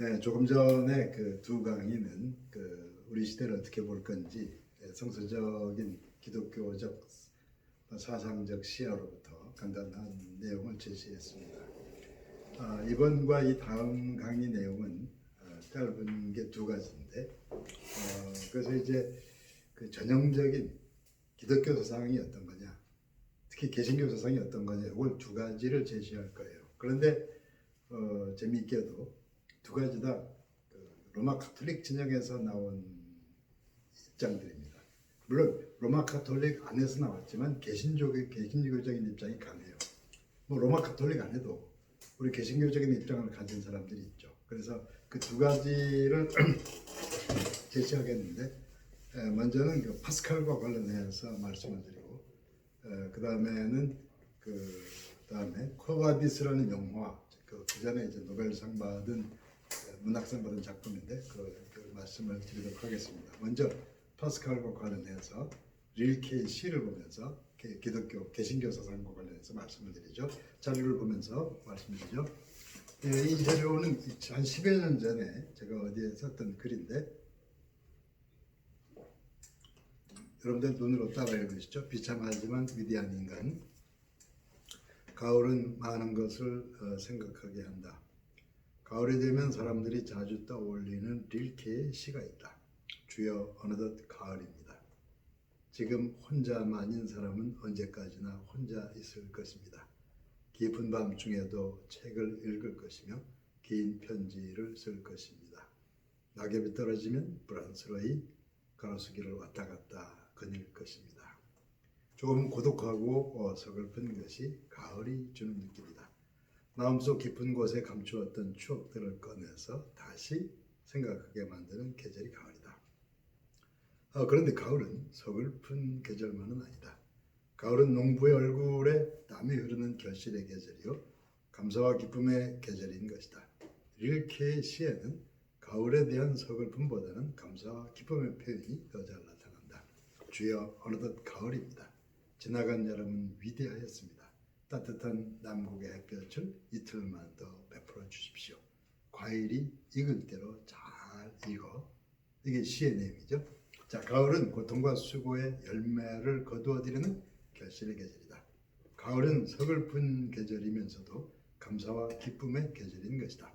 네, 조금 전에 그 두 강의는 그 우리 시대를 어떻게 볼 건지 예, 성서적인 기독교적 사상적 시야로부터 간단한 내용을 제시했습니다. 아, 이번과 이 다음 강의 내용은 어, 짧은 게 두 가지인데 어, 그래서 이제 그 전형적인 기독교 사상이 어떤 거냐, 특히 개신교 사상이 어떤 거냐, 이걸 두 가지를 제시할 거예요. 그런데 어, 재미있게도 두 가지 다그 로마 카톨릭 진영에서 나온 입장들입니다. 물론 로마 카톨릭 안에서 나왔지만 개신교의 개신교적인 입장이 강해요. 뭐 로마 카톨릭 안에도 우리 개신교적인 입장을 가진 사람들이 있죠. 그래서 그 두 가지를 제시하겠는데 에, 먼저는 그 파스칼과 관련해서 말씀을 드리고 그 다음에는 그 다음에 코바디스라는 영화 그, 그 전에 이제 노벨상 받은 에, 문학상 받은 작품인데 그, 그 말씀을 드리도록 하겠습니다. 먼저 파스칼과 관련해서 릴케의 시를 보면서 개- 기독교 개신교 사상과 관련해서 말씀을 드리죠. 자료를 보면서 말씀드리죠. 예, 이 자료는 한 10여 년 전에 제가 어디에 썼던 글인데 여러분들 눈으로 따라 읽으시죠. 비참하지만 위대한 인간. 가을은 많은 것을 어, 생각하게 한다. 가을이 되면 사람들이 자주 떠올리는 릴케의 시가 있다. 주여 어느덧 가을입니다. 지금 혼자만인 사람은 언제까지나 혼자 있을 것입니다. 깊은 밤중에도 책을 읽을 것이며 긴 편지를 쓸 것입니다. 낙엽이 떨어지면 불안스러이 가로수길을 왔다 갔다 거닐 것입니다. 조금 고독하고 어, 서글픈 것이 가을이 주는 느낌이다. 마음속 깊은 곳에 감추었던 추억들을 꺼내서 다시 생각하게 만드는 계절이 가을이다. 어, 그런데 가을은 서글픈 계절만은 아니다. 가을은 농부의 얼굴에 땀이 흐르는 결실의 계절이요 감사와 기쁨의 계절인 것이다. 릴케의 시에는 가을에 대한 서글픔보다는 감사와 기쁨의 표현이 더 잘 나타난다. 주여 어느덧 가을입니다. 지나간 여름은 위대하였습니다. 따뜻한 남국의 햇볕을 이틀만 더 베풀어 주십시오. 과일이 익을 대로 잘 익어 이게 시의 내용이죠. 자, 가을은 고통과 수고의 열매를 거두어들이는 결실의 계절이다. 가을은 서글픈 계절이면서도 감사와 기쁨의 계절인 것이다.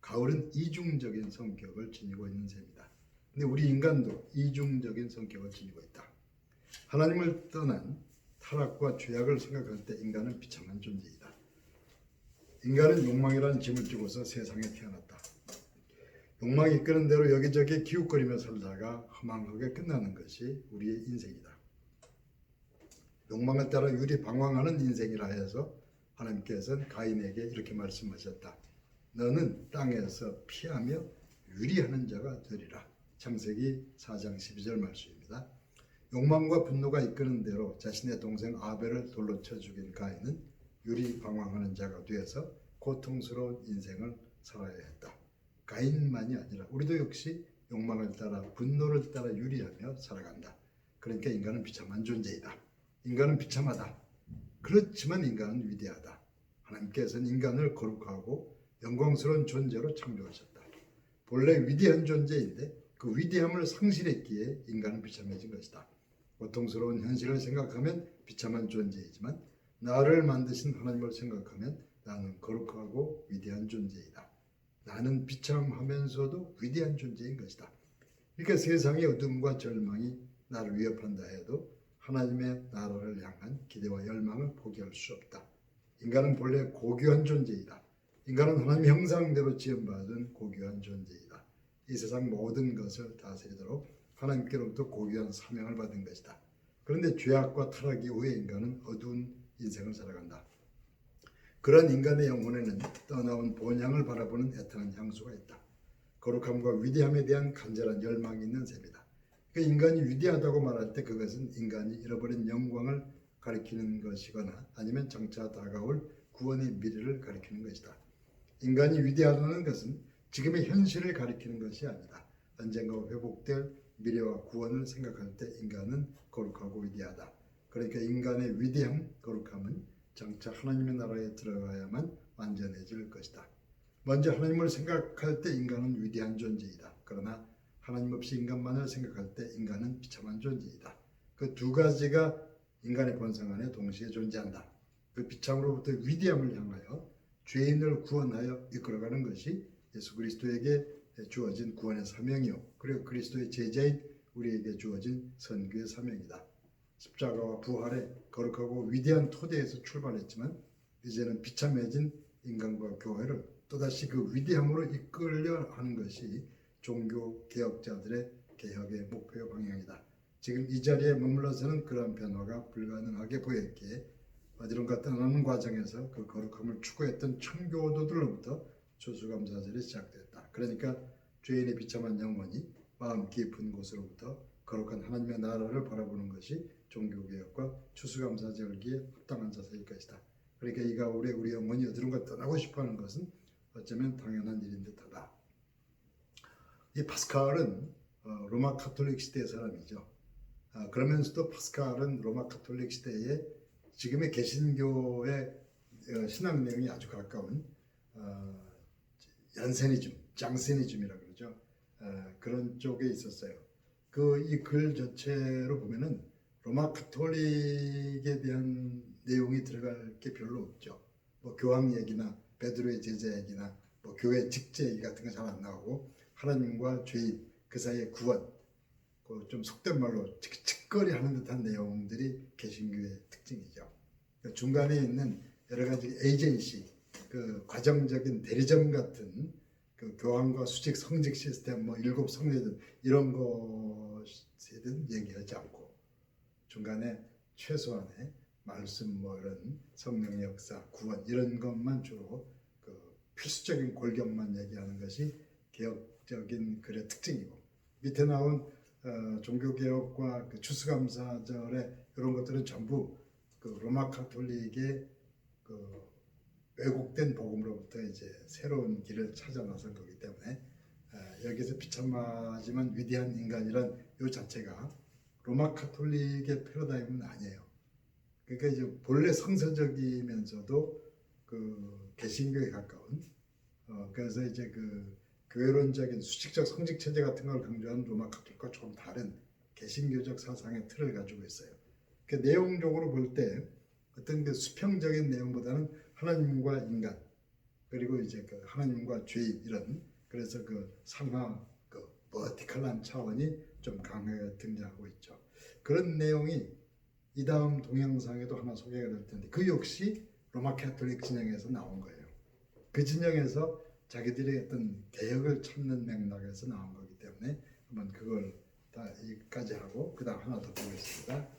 가을은 이중적인 성격을 지니고 있는 셈이다. 근데 우리 인간도 이중적인 성격을 지니고 있다. 하나님을 떠난 타락과 죄악을 생각할 때 인간은 비참한 존재이다. 인간은 욕망이라는 짐을 지고서 세상에 태어났다. 욕망이 이끄는 대로 여기저기 기웃거리며 살다가 허망하게 끝나는 것이 우리의 인생이다. 욕망을 따라 유리 방황하는 인생이라 해서 하나님께서는 가인에게 이렇게 말씀하셨다. 너는 땅에서 피하며 유리하는 자가 되리라. 창세기 4장 12절 말씀입니다. 욕망과 분노가 이끄는 대로 자신의 동생 아벨을 돌로 쳐 죽인 가인은 유리 방황하는 자가 되어서 고통스러운 인생을 살아야 했다. 가인만이 아니라 우리도 역시 욕망을 따라 분노를 따라 유리하며 살아간다. 그러니까 인간은 비참한 존재이다. 인간은 비참하다. 그렇지만 인간은 위대하다. 하나님께서는 인간을 거룩하고 영광스러운 존재로 창조하셨다. 본래 위대한 존재인데 그 위대함을 상실했기에 인간은 비참해진 것이다. 고통스러운 현실을 생각하면 비참한 존재이지만 나를 만드신 하나님을 생각하면 나는 거룩하고 위대한 존재이다. 나는 비참하면서도 위대한 존재인 것이다. 그러니까 세상의 어둠과 절망이 나를 위협한다 해도 하나님의 나라를 향한 기대와 열망을 포기할 수 없다. 인간은 본래 고귀한 존재이다. 인간은 하나님 형상대로 지음받은 고귀한 존재이다. 이 세상 모든 것을 다스리도록 하나님께로부터 고귀한 사명을 받은 것이다. 그런데 죄악과 타락 이후에 인간은 어두운 인생을 살아간다. 그런 인간의 영혼에는 떠나온 본향을 바라보는 애타는 향수가 있다. 거룩함과 위대함에 대한 간절한 열망이 있는 셈이다. 그 인간이 위대하다고 말할 때 그것은 인간이 잃어버린 영광을 가리키는 것이거나 아니면 장차 다가올 구원의 미래를 가리키는 것이다. 인간이 위대하다는 것은 지금의 현실을 가리키는 것이 아니다. 언젠가 회복될 미래와 구원을 생각할 때 인간은 거룩하고 위대하다. 그러니까 인간의 위대함, 거룩함은 장차 하나님의 나라에 들어가야만 완전해질 것이다. 먼저 하나님을 생각할 때 인간은 위대한 존재이다. 그러나 하나님 없이 인간만을 생각할 때 인간은 비참한 존재이다. 그 두 가지가 인간의 본성 안에 동시에 존재한다. 그 비참으로부터 위대함을 향하여 죄인을 구원하여 이끌어가는 것이 예수 그리스도에게 주어진 구원의 사명이요. 그리고 그리스도의 제자인 우리에게 주어진 선교의 사명이다. 십자가와 부활의 거룩하고 위대한 토대에서 출발했지만 이제는 비참해진 인간과 교회를 또다시 그 위대함으로 이끌려 하는 것이 종교 개혁자들의 개혁의 목표 방향이다. 지금 이 자리에 머물러서는 그러한 변화가 불가능하게 보였기에 어디론가 떠나는 과정에서 그 거룩함을 추구했던 청교도들로부터 추수감사절이 시작됐다. 그러니까 죄인의 비참한 영혼이 마음 깊은 곳으로부터 거룩한 하나님의 나라를 바라보는 것이 종교개혁과 추수감사절기에 합당한 자세일 것이다. 그러니까 이 가을에 우리 영혼이 어디론가 떠나고 싶어하는 것은 어쩌면 당연한 일인 듯하다. 이 파스칼은 어, 로마 카톨릭 시대 사람이죠. 아, 그러면서도 파스칼은 로마 카톨릭 시대에 지금의 개신교의 어, 신앙 내용이 아주 가까운 어, 얀세니즘, 장세니즘이라 그러죠. 어, 그런 쪽에 있었어요. 그 이글 자체로 보면은 로마 카톨릭에 대한 내용이 들어갈 게 별로 없죠. 뭐 교황 얘기나 베드로의 제자 얘기나 뭐 교회 직제 얘기 같은 거 잘 안 나오고 하나님과 죄인 그 사이의 구원 그 좀 속된 말로 칙칙거리 하는 듯한 내용들이 개신교의 특징이죠. 그 중간에 있는 여러 가지 에이전시 그 과정적인 대리점 같은 그 교황과 수직 성직 시스템 뭐 일곱 성례든 이런 것에는 얘기하지 않고 중간에 최소한의 말씀 뭐 이런 성령 역사 구원 이런 것만 주로 그 필수적인 골격만 얘기하는 것이 개혁적인 글의 특징이고 밑에 나온 어, 종교개혁과 그 추수감사절의 이런 것들은 전부 그 로마 카톨릭의 그 왜곡된 복음으로부터 이제 새로운 길을 찾아 나선 거기 때문에 어, 여기서 비참하지만 위대한 인간이란 요 자체가 로마 카톨릭의 패러다임은 아니에요. 그러니까 이제 본래 성서적이면서도 그 개신교에 가까운 어, 그래서 이제 그 교회론적인 수직적 성직 체제 같은 걸 강조하는 로마 카톨릭과 조금 다른 개신교적 사상의 틀을 가지고 있어요. 그 내용적으로 볼 때 어떤 그 수평적인 내용보다는 하나님과 인간 그리고 이제 그 하나님과 죄인 이런 그래서 그 상하 그 버티컬한 차원이 좀 강하게 등장하고 있죠. 그런 내용이 이 다음 동영상에도 하나 소개가 될 텐데 그 역시 로마 카톨릭 진영에서 나온 거예요. 그 진영에서 자기들의 어떤 개혁을 찾는 맥락에서 나온 거기 때문에 한번 그걸 다 여기까지 하고 그다음 하나 더 보겠습니다.